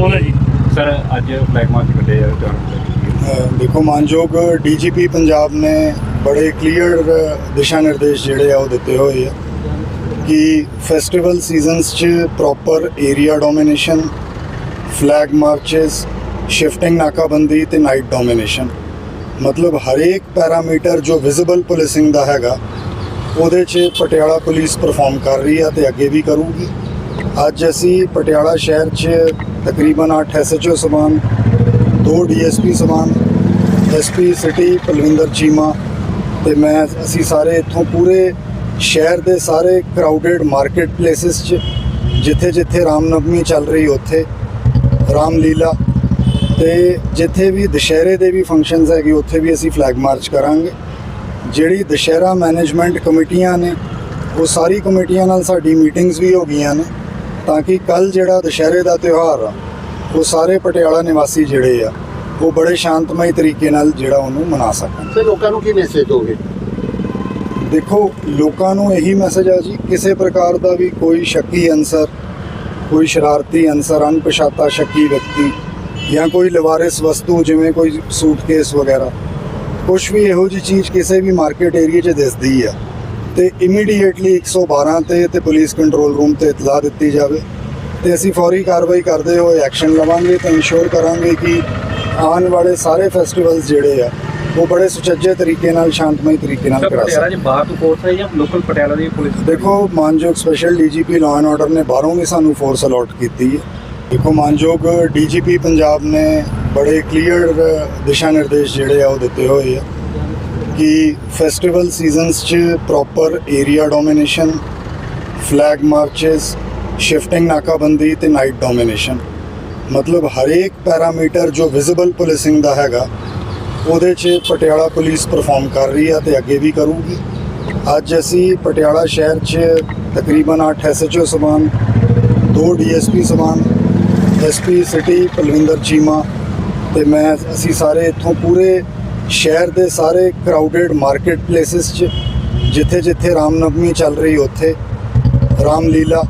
Role ਹੈ ਜੀ? Sir ਅੱਜ ਫਲੈਗ ਮਾਰਚ ਕੱਢੇ ਆ ਦੇਖੋ ਮਾਨਯੋਗ ਡੀਜੀਪੀ ਪੰਜਾਬ ਨੇ ਬੜੇ ਕਲੀਅਰ ਦਿਸ਼ਾ ਨਿਰਦੇਸ਼ ਜਿਹੜੇ ਆ ਉਹ ਦਿੱਤੇ ਹੋਏ ਆ ਕਿ ਫੈਸਟੀਵਲ ਸੀਜ਼ਨਸ 'ਚ proper area domination flag marches shifting ਨਾਕਾਬੰਦੀ ਤੇ ਨਾਈਟ ਡੋਮੀਨੇਸ਼ਨ ਮਤਲਬ ਹਰੇਕ ਪੈਰਾਮੀਟਰ ਜੋ ਵਿਜ਼ੀਬਲ ਪੁਲਿਸਿੰਗ ਦਾ ਹੈਗਾ ਉਹਦੇ 'ਚ ਪਟਿਆਲਾ ਪੁਲਿਸ ਪਰਫਾਰਮ ਕਰ ਰਹੀ ਆ ਤੇ ਅੱਗੇ ਵੀ ਕਰੂਗੀ। ਅੱਜ ਅਸੀਂ ਪਟਿਆਲਾ ਸ਼ਹਿਰ 'ਚ ਤਕਰੀਬਨ 8 ਐਸਐਚਓ ਸਮਾਨ, ਦੋ ਡੀਐਸਪੀ ਸਮਾਨ ਐਸਪੀ ਸਿਟੀ, ਪਲਵਿੰਦਰ ਚੀਮਾ ਤੇ ਮੈਂ, ਅਸੀਂ ਸਾਰੇ ਇੱਥੋਂ ਪੂਰੇ ਸ਼ਹਿਰ ਦੇ ਸਾਰੇ ਕਰਾਊਡਡ ਮਾਰਕੀਟ ਪਲੇਸਿਸ 'ਚ, ਜਿੱਥੇ ਜਿੱਥੇ ਰਾਮਨਵਮੀ ਚੱਲ ਰਹੀ ਉੱਥੇ ਰਾਮਲੀਲਾ ਤੇ ਜਿੱਥੇ ਵੀ ਦੁਸ਼ਹਿਰੇ ਦੇ ਵੀ ਫੰਕਸ਼ਨਸ ਹੈਗੇ, ਉੱਥੇ ਵੀ ਅਸੀਂ ਫਲੈਗ ਮਾਰਚ ਕਰਾਂਗੇ। ਜਿਹੜੀ ਦੁਸ਼ਹਿਰਾ ਮੈਨੇਜਮੈਂਟ ਕਮੇਟੀਆਂ ਨੇ, ਉਹ ਸਾਰੀ ਕਮੇਟੀਆਂ ਨਾਲ ਸਾਡੀ ਮੀਟਿੰਗਸ ਵੀ ਹੋ ਗਈਆਂ ਨੇ। ਤਾਂ ਕਿ ਕੱਲ ਜਿਹੜਾ ਦੁਸ਼ਹਿਰੇ ਦਾ ਤਿਉਹਾਰ ਆ ਉਹ ਸਾਰੇ ਪਟਿਆਲਾ ਨਿਵਾਸੀ ਜਿਹੜੇ ਆ ਉਹ ਬੜੇ ਸ਼ਾਂਤਮਈ ਤਰੀਕੇ ਨਾਲ ਜਿਹੜਾ ਉਹਨੂੰ ਮਨਾ ਸਕਣ। ਤੇ ਲੋਕਾਂ ਨੂੰ ਕੀ ਮੈਸੇਜ ਦੋਗੇ? ਦੇਖੋ ਲੋਕਾਂ ਨੂੰ ਇਹੀ ਮੈਸੇਜ ਆ ਜੀ ਕਿਸੇ ਪ੍ਰਕਾਰ ਦਾ ਵੀ ਕੋਈ ਸ਼ੱਕੀ ਅਨਸਰ ਕੋਈ ਸ਼ਰਾਰਤੀ ਅਨਸਰ ਅਣਪਛਾਤਾ ਸ਼ੱਕੀ ਵਿਅਕਤੀ ਜਾਂ ਕੋਈ ਲਵਾਰਿਸ ਵਸਤੂ ਜਿਵੇਂ ਕੋਈ ਸੂਟਕੇਸ ਵਗੈਰਾ ਕੁਝ ਵੀ ਇਹੋ ਜਿਹੀ ਚੀਜ਼ ਕਿਸੇ ਵੀ ਮਾਰਕੀਟ ਏਰੀਆ 'ਚ ਦਿਸਦੀ ਆ ਤੇ ਇਮੀਡੀਏਟਲੀ 112 ਤੇ ਤੇ ਪੁਲਿਸ ਕੰਟਰੋਲ ਰੂਮ ਤੇ ਇਤਲਾਹ ਦਿੱਤੀ ਜਾਵੇ। ਤੇ ਅਸੀਂ ਫੌਰੀ ਕਾਰਵਾਈ ਕਰਦੇ ਹੋਏ ਐਕਸ਼ਨ ਲਵਾਂਗੇ ਤੇ ਇਨਸ਼ੋਰ ਕਰਾਂਗੇ ਕਿ ਆਉਣ ਵਾਲੇ ਸਾਰੇ ਫੈਸਟੀਵਲਸ ਜਿਹੜੇ ਆ ਉਹ ਬੜੇ ਸੁਚੱਜੇ ਤਰੀਕੇ ਨਾਲ ਸ਼ਾਂਤਮਈ ਤਰੀਕੇ ਨਾਲ ਕਰਾ 'ਚ ਬਾਹਰ ਤੋਂ ਫੋਰਸ ਹੈ ਜਾਂ ਲੋਕਲ ਪਟਿਆਲਾ ਦੀ ਪੁਲਿਸ ਦੇਖੋ ਮਾਨਯੋਗ special DGP law and order ਨੇ ਬਾਹਰੋਂ ਵੀ ਸਾਨੂੰ ਫੋਰਸ ਅਲਾਟ ਕੀਤੀ ਹੈ। ਦੇਖੋ ਮਾਨਯੋਗ ਡੀਜੀਪੀ ਪੰਜਾਬ ਨੇ ਬੜੇ ਕਲੀਅਰ ਦਿਸ਼ਾ ਨਿਰਦੇਸ਼ ਜਿਹੜੇ ਆ ਉਹ ਦਿੱਤੇ ਹੋਏ ਆ। ਕਿ ਫੈਸਟੀਵਲ ਸੀਜ਼ਨਸ 'ਚ proper area domination flag marches shifting ਨਾਕਾਬੰਦੀ ਤੇ ਨਾਈਟ ਡੋਮੀਨੇਸ਼ਨ ਮਤਲਬ ਹਰੇਕ ਪੈਰਾਮੀਟਰ ਜੋ ਵਿਜ਼ੀਬਲ ਪੁਲਿਸਿੰਗ ਦਾ ਹੈਗਾ, ਉਹਦੇ 'ਚ ਪਟਿਆਲਾ ਪੁਲਿਸ ਪਰਫਾਰਮ ਕਰ ਰਹੀ ਆ ਤੇ ਅੱਗੇ ਵੀ ਕਰੂਗੀ। ਅੱਜ ਅਸੀਂ ਪਟਿਆਲਾ ਸ਼ਹਿਰ 'ਚ ਤਕਰੀਬਨ 8 ਐਸਐਚਓ ਸਮਾਨ, ਦੋ ਡੀਐਸਪੀ ਸਮਾਨ ਐਸਪੀ ਸਿਟੀ ਪਲਵਿੰਦਰ ਚੀਮਾ ਤੇ ਮੈਂ, ਅਸੀਂ ਸਾਰੇ ਇੱਥੋਂ ਪੂਰੇ ਸ਼ਹਿਰ ਦੇ ਸਾਰੇ ਕਰਾਊਡਡ ਮਾਰਕੀਟ ਪਲੇਸਿਸ 'ਚ, ਜਿੱਥੇ ਜਿੱਥੇ ਰਾਮਨਵਮੀ ਚੱਲ ਰਹੀ ਉੱਥੇ ਰਾਮਲੀਲਾ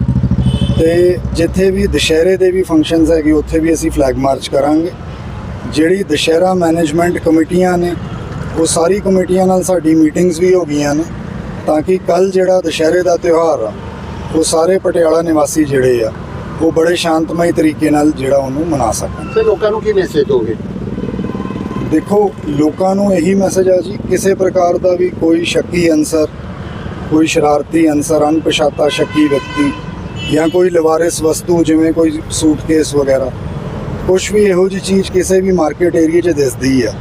ਤੇ ਜਿੱਥੇ ਵੀ ਦੁਸ਼ਹਿਰੇ ਦੇ ਵੀ ਫੰਕਸ਼ਨਸ ਹੈਗੇ, ਉੱਥੇ ਵੀ ਅਸੀਂ ਫਲੈਗ ਮਾਰਚ ਕਰਾਂਗੇ। ਜਿਹੜੀ ਦੁਸ਼ਹਿਰਾ ਮੈਨੇਜਮੈਂਟ ਕਮੇਟੀਆਂ ਨੇ, ਉਹ ਸਾਰੀ ਕਮੇਟੀਆਂ ਨਾਲ ਸਾਡੀ ਮੀਟਿੰਗਸ ਵੀ ਹੋ ਗਈਆਂ ਨੇ, ਤਾਂ ਕਿ ਕੱਲ ਜਿਹੜਾ ਦੁਸ਼ਹਿਰੇ ਦਾ ਤਿਉਹਾਰ ਆ, ਉਹ ਸਾਰੇ ਪਟਿਆਲਾ ਨਿਵਾਸੀ ਜਿਹੜੇ ਆ, ਉਹ ਬੜੇ ਸ਼ਾਂਤਮਈ ਤਰੀਕੇ ਨਾਲ ਜਿਹੜਾ ਉਹਨੂੰ ਮਨਾ ਸਕਣ। ਤੇ ਲੋਕਾਂ ਨੂੰ ਕੀ ਮੈਸੇਜ ਦੋਗੇ? ਦੇਖੋ, ਲੋਕਾਂ ਨੂੰ ਇਹੀ ਮੈਸੇਜ ਆ ਜੀ, ਕਿਸੇ ਪ੍ਰਕਾਰ ਦਾ ਵੀ ਕੋਈ ਸ਼ੱਕੀ ਅਨਸਰ, ਕੋਈ ਸ਼ਰਾਰਤੀ ਅਨਸਰ, ਅਣਪਛਾਤਾ ਸ਼ੱਕੀ ਵਿਅਕਤੀ ਜਾਂ ਕੋਈ ਲਵਾਰਿਸ ਵਸਤੂ, ਜਿਵੇਂ ਕੋਈ ਸੂਟਕੇਸ ਵਗੈਰਾ ਕੁਝ ਵੀ ਇਹੋ ਜਿਹੀ ਚੀਜ਼ ਕਿਸੇ ਵੀ ਮਾਰਕੀਟ ਏਰੀਆ 'ਚ ਦਿਸਦੀ ਆ,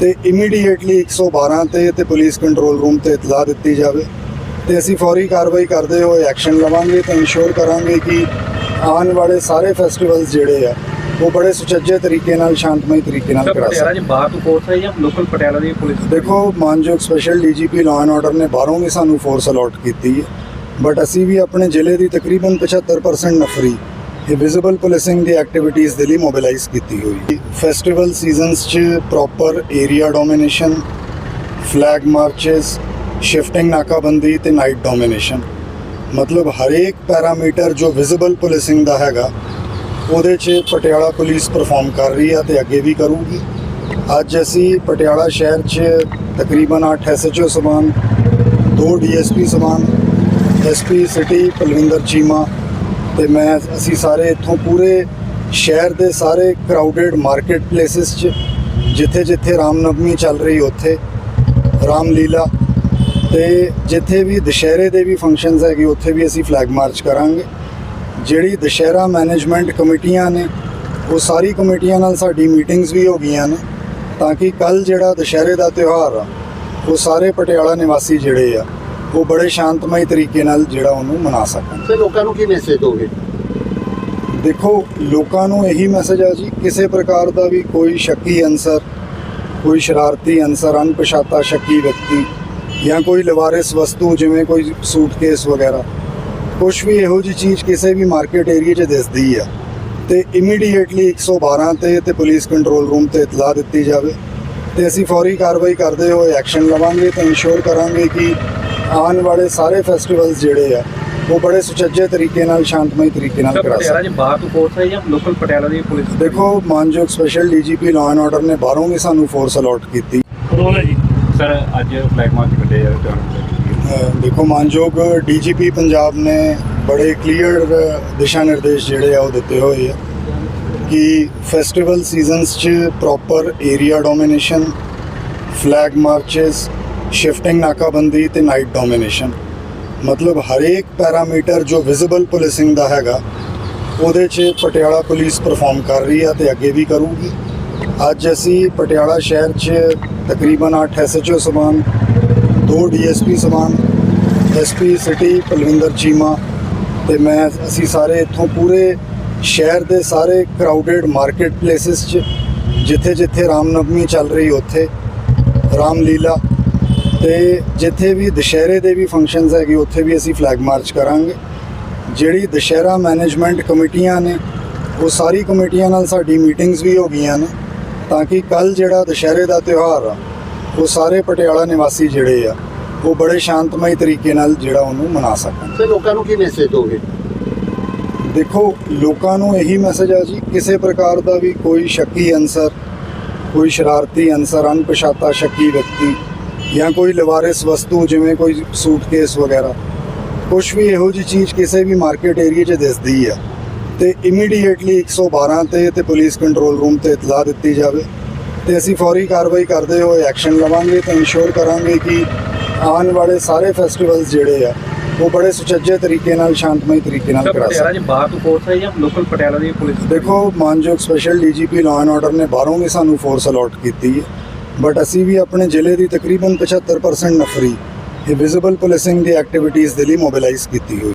ਤੇ ਇਮੀਡੀਏਟਲੀ 112 ਤੇ ਤੇ ਪੁਲਿਸ ਕੰਟਰੋਲ ਰੂਮ ਤੇ ਇਤਲਾਹ ਦਿੱਤੀ ਜਾਵੇ, ਤੇ ਅਸੀਂ ਫੌਰੀ ਕਾਰਵਾਈ ਕਰਦੇ ਹੋਏ ਐਕਸ਼ਨ ਲਵਾਂਗੇ ਤੇ ਇਨਸ਼ੋਰ ਕਰਾਂਗੇ ਕਿ ਆਉਣ ਵਾਲੇ ਸਾਰੇ ਫੈਸਟੀਵਲਸ ਜਿਹੜੇ ਆ ਉਹ ਬੜੇ ਸੁਚੱਜੇ ਤਰੀਕੇ ਨਾਲ ਸ਼ਾਂਤਮਈ ਤਰੀਕੇ ਨਾਲ ਕਰਾ ਪਟਿਆਲਾ ਸਕਣ 'ਚ ਬਾਹਰ ਤੋਂ ਫੋਰਸ ਹੈ ਜਾਂ ਲੋਕਲ ਪਟਿਆਲਾ ਦੀ ਪੁਲਿਸ ਦੇਖੋ ਮਾਨਯੋਗ special DGP law and order ਨੇ ਬਾਹਰੋਂ ਵੀ ਸਾਨੂੰ ਫੋਰਸ ਅਲਾਟ ਕੀਤੀ ਹੈ। ਬਟ ਅਸੀਂ ਵੀ ਆਪਣੇ ਜ਼ਿਲ੍ਹੇ ਦੀ ਤਕਰੀਬਨ 75% ਨਫਰੀ ਇਹ ਵਿਜ਼ੀਬਲ ਪੁਲਿਸਿੰਗ ਦੀ ਐਕਟੀਵਿਟੀਜ਼ ਦੇ ਲਈ ਮੋਬਿਲਾਈਜ਼ ਕੀਤੀ ਹੋਈ ਹੈ। ਫੈਸਟੀਵਲ ਸੀਜ਼ਨਸ 'ਚ proper area domination flag marches shifting ਨਾਕਾਬੰਦੀ ਤੇ ਨਾਈਟ ਡੋਮੀਨੇਸ਼ਨ ਮਤਲਬ ਹਰੇਕ ਪੈਰਾਮੀਟਰ ਜੋ ਵਿਜ਼ੀਬਲ ਪੁਲਿਸਿੰਗ ਦਾ ਹੈਗਾ ਉਹਦੇ 'ਚ ਪਟਿਆਲਾ ਪੁਲਿਸ ਪਰਫਾਰਮ ਕਰ ਰਹੀ ਆ ਤੇ ਅੱਗੇ ਵੀ ਕਰੂਗੀ। ਅੱਜ ਅਸੀਂ ਪਟਿਆਲਾ ਸ਼ਹਿਰ 'ਚ ਤਕਰੀਬਨ 8 ਐਸਐਚਓ ਸਮਾਨ, ਦੋ ਡੀਐਸਪੀ ਸਮਾਨ ਐਸਪੀ ਸਿਟੀ ਪਲਵਿੰਦਰ ਚੀਮਾ ਤੇ ਮੈਂ, ਅਸੀਂ ਸਾਰੇ ਇੱਥੋਂ ਪੂਰੇ ਸ਼ਹਿਰ ਦੇ ਸਾਰੇ ਕਰਾਊਡਡ ਮਾਰਕੀਟ ਪਲੇਸਿਸ 'ਚ, ਜਿੱਥੇ ਜਿੱਥੇ ਰਾਮਨਵਮੀ ਚੱਲ ਰਹੀ ਉੱਥੇ ਰਾਮਲੀਲਾ ਤੇ ਜਿੱਥੇ ਵੀ ਦੁਸ਼ਹਿਰੇ ਦੇ ਵੀ ਫੰਕਸ਼ਨਸ ਹੈਗੇ, ਉੱਥੇ ਵੀ ਅਸੀਂ ਫਲੈਗ ਮਾਰਚ ਕਰਾਂਗੇ। ਜਿਹੜੀ ਦੁਸ਼ਹਿਰਾ ਮੈਨੇਜਮੈਂਟ ਕਮੇਟੀਆਂ ਨੇ ਉਹ ਸਾਰੀ ਕਮੇਟੀਆਂ ਨਾਲ ਸਾਡੀ ਮੀਟਿੰਗਸ ਵੀ ਹੋ ਗਈਆਂ ਨੇ ਤਾਂ ਕਿ ਕੱਲ ਜਿਹੜਾ ਦੁਸ਼ਹਿਰੇ ਦਾ ਤਿਉਹਾਰ ਆ ਉਹ ਸਾਰੇ ਪਟਿਆਲਾ ਨਿਵਾਸੀ ਜਿਹੜੇ ਆ ਉਹ ਬੜੇ ਸ਼ਾਂਤਮਈ ਤਰੀਕੇ ਨਾਲ ਜਿਹੜਾ ਉਹਨੂੰ ਮਨਾ ਸਕਣ। ਤੇ ਲੋਕਾਂ ਨੂੰ ਕੀ ਮੈਸੇਜ ਦੋਗੇ? ਦੇਖੋ ਲੋਕਾਂ ਨੂੰ ਇਹੀ ਮੈਸੇਜ ਆ ਜੀ ਕਿਸੇ ਪ੍ਰਕਾਰ ਦਾ ਵੀ ਕੋਈ ਸ਼ੱਕੀ ਅਨਸਰ ਕੋਈ ਸ਼ਰਾਰਤੀ ਅਨਸਰ ਅਣਪਛਾਤਾ ਸ਼ੱਕੀ ਵਿਅਕਤੀ ਜਾਂ ਕੋਈ ਲਵਾਰਿਸ ਵਸਤੂ ਜਿਵੇਂ ਕੋਈ ਸੂਟਕੇਸ ਵਗੈਰਾ ਕੁਝ ਵੀ ਇਹੋ ਜਿਹੀ ਚੀਜ਼ ਕਿਸੇ ਵੀ ਮਾਰਕੀਟ ਏਰੀਆ 'ਚ ਦਿਸਦੀ ਆ ਤੇ ਇਮੀਡੀਏਟਲੀ 112 ਤੇ ਤੇ ਪੁਲਿਸ ਕੰਟਰੋਲ ਰੂਮ ਤੇ ਇਤਲਾਹ ਦਿੱਤੀ ਜਾਵੇ ਤੇ ਅਸੀਂ ਫੌਰੀ ਕਾਰਵਾਈ ਕਰਦੇ ਹੋਏ ਐਕਸ਼ਨ ਲਵਾਂਗੇ ਤੇ ਇਨਸ਼ੋਰ ਕਰਾਂਗੇ ਕਿ ਆਉਣ ਵਾਲੇ ਸਾਰੇ ਫੈਸਟੀਵਲਸ ਜਿਹੜੇ ਆ ਉਹ ਬੜੇ ਸੁਚੱਜੇ ਤਰੀਕੇ ਨਾਲ ਸ਼ਾਂਤਮਈ ਤਰੀਕੇ ਨਾਲ ਕਰਾ ਪਟਿਆਲਾ ਸਕਦੇ ਚ ਬਾਹਰ ਤੋਂ ਫੋਰਸ ਹੈ ਜਾਂ ਲੋਕਲ ਪਟਿਆਲਾ ਦੀ ਪੁਲਿਸ ਦੇਖੋ ਮਾਨਯੋਗ special DGP law and order ਨੇ ਬਾਹਰੋਂ ਵੀ ਸਾਨੂੰ ਫੋਰਸ ਅਲਾਟ ਕੀਤੀ। ਰੋਲ ਹੈ ਜੀ? ਸਰ ਅੱਜ ਫਲੈਗ ਮਾਰਚ ਕੱਢੇ ਜਾ ਰਹੇ ਅਹ ਦੇਖੋ, ਮਾਨਯੋਗ ਡੀਜੀਪੀ ਪੰਜਾਬ ਨੇ ਬੜੇ ਕਲੀਅਰ ਦਿਸ਼ਾ ਨਿਰਦੇਸ਼ ਜਿਹੜੇ ਆ ਉਹ ਦਿੱਤੇ ਹੋਏ ਆ ਕਿ ਫੈਸਟੀਵਲ ਸੀਜ਼ਨਸ 'ਚ proper area domination flag marches shifting ਨਾਕਾਬੰਦੀ ਤੇ ਨਾਈਟ ਡੋਮੀਨੇਸ਼ਨ ਮਤਲਬ ਹਰੇਕ ਪੈਰਾਮੀਟਰ ਜੋ ਵਿਜ਼ੀਬਲ ਪੁਲਿਸਿੰਗ ਦਾ ਹੈਗਾ, ਉਹਦੇ 'ਚ ਪਟਿਆਲਾ ਪੁਲਿਸ ਪਰਫਾਰਮ ਕਰ ਰਹੀ ਆ ਤੇ ਅੱਗੇ ਵੀ ਕਰੂਗੀ। ਅੱਜ ਅਸੀਂ ਪਟਿਆਲਾ ਸ਼ਹਿਰ 'ਚ ਤਕਰੀਬਨ 8 ਐਸਐਚਓ ਸਮਾਨ ਦੋ ਡੀਐਸਪੀ ਸਮਾਨ, ਐਸਪੀ ਸਿਟੀ, ਪਲਵਿੰਦਰ ਚੀਮਾ ਤੇ ਮੈਂ, ਅਸੀਂ ਸਾਰੇ ਇੱਥੋਂ ਪੂਰੇ ਸ਼ਹਿਰ ਦੇ ਸਾਰੇ ਕਰਾਊਡਡ ਮਾਰਕੀਟ ਪਲੇਸਿਸ 'ਚ, ਜਿੱਥੇ ਜਿੱਥੇ ਰਾਮਨਵਮੀ ਚੱਲ ਰਹੀ ਉੱਥੇ ਰਾਮਲੀਲਾ ਤੇ ਜਿੱਥੇ ਵੀ ਦੁਸ਼ਹਿਰੇ ਦੇ ਵੀ ਫੰਕਸ਼ਨਸ ਹੈਗੇ, ਉੱਥੇ ਵੀ ਅਸੀਂ ਫਲੈਗ ਮਾਰਚ ਕਰਾਂਗੇ। ਜਿਹੜੀ ਦੁਸ਼ਹਿਰਾ ਮੈਨੇਜਮੈਂਟ ਕਮੇਟੀਆਂ ਨੇ, ਉਹ ਸਾਰੀ ਕਮੇਟੀਆਂ ਨਾਲ ਸਾਡੀ ਮੀਟਿੰਗਸ ਵੀ ਹੋ ਗਈਆਂ ਨੇ, ਤਾਂ ਕਿ ਕੱਲ ਜਿਹੜਾ ਦੁਸ਼ਹਿਰੇ ਦਾ ਤਿਉਹਾਰ ਆ ਉਹ ਸਾਰੇ ਪਟਿਆਲਾ ਨਿਵਾਸੀ ਜਿਹੜੇ ਆ ਉਹ ਬੜੇ ਸ਼ਾਂਤਮਈ ਤਰੀਕੇ ਨਾਲ ਜਿਹੜਾ ਉਹਨੂੰ ਮਨਾ ਸਕਣ। ਸਰ ਲੋਕਾਂ ਨੂੰ ਕੀ ਮੈਸੇਜ ਦੋਗੇ? ਦੇਖੋ ਲੋਕਾਂ ਨੂੰ ਇਹੀ ਮੈਸੇਜ ਆ ਜੀ ਕਿਸੇ ਪ੍ਰਕਾਰ ਦਾ ਵੀ ਕੋਈ ਸ਼ੱਕੀ ਅਨਸਰ ਕੋਈ ਸ਼ਰਾਰਤੀ ਅਨਸਰ ਅਣਪਛਾਤਾ ਸ਼ੱਕੀ ਵਿਅਕਤੀ ਜਾਂ ਕੋਈ ਲਵਾਰਿਸ ਵਸਤੂ ਜਿਵੇਂ ਕੋਈ ਸੂਟਕੇਸ ਵਗੈਰਾ ਕੁਝ ਵੀ ਇਹੋ ਜਿਹੀ ਚੀਜ਼ ਕਿਸੇ ਵੀ ਮਾਰਕੀਟ ਏਰੀਆ 'ਚ ਦਿਸਦੀ ਆ ਤੇ ਇਮੀਡੀਏਟਲੀ 112 ਤੇ ਤੇ ਪੁਲਿਸ ਕੰਟਰੋਲ ਰੂਮ ਤੇ ਇਤਲਾਹ ਦਿੱਤੀ ਜਾਵੇ। ਤੇ ਅਸੀਂ ਫੌਰੀ ਕਾਰਵਾਈ ਕਰਦੇ ਹੋਏ ਐਕਸ਼ਨ ਲਵਾਂਗੇ ਤੇ ਇਨਸ਼ੋਰ ਕਰਾਂਗੇ ਕਿ ਆਉਣ ਵਾਲੇ ਸਾਰੇ ਫੈਸਟੀਵਲਸ ਜਿਹੜੇ ਆ ਉਹ ਬੜੇ ਸੁਚੱਜੇ ਤਰੀਕੇ ਨਾਲ ਸ਼ਾਂਤਮਈ ਤਰੀਕੇ ਨਾਲ ਕਰਾ ਪਟਿਆਲਾ ਸਕਣ। ਚ ਬਾਹਰ ਤੋਂ ਫੋਰਸ ਹੈ ਜਾਂ ਲੋਕਲ ਪਟਿਆਲਾ ਦੀ ਪੁਲਿਸ ਦੇਖੋ ਮਾਨਯੋਗ special DGP law and order ਨੇ ਬਾਹਰੋਂ ਵੀ ਸਾਨੂੰ ਫੋਰਸ ਅਲਾਟ ਕੀਤੀ ਹੈ। ਬਟ ਅਸੀਂ ਵੀ ਆਪਣੇ ਜ਼ਿਲ੍ਹੇ ਦੀ ਤਕਰੀਬਨ 75% ਨਫਰੀ ਇਹ ਵਿਜ਼ੀਬਲ ਪੁਲਿਸਿੰਗ ਦੀ ਐਕਟੀਵਿਟੀਜ਼ ਦੇ ਲਈ ਮੋਬਿਲਾਈਜ਼ ਕੀਤੀ ਹੋਈ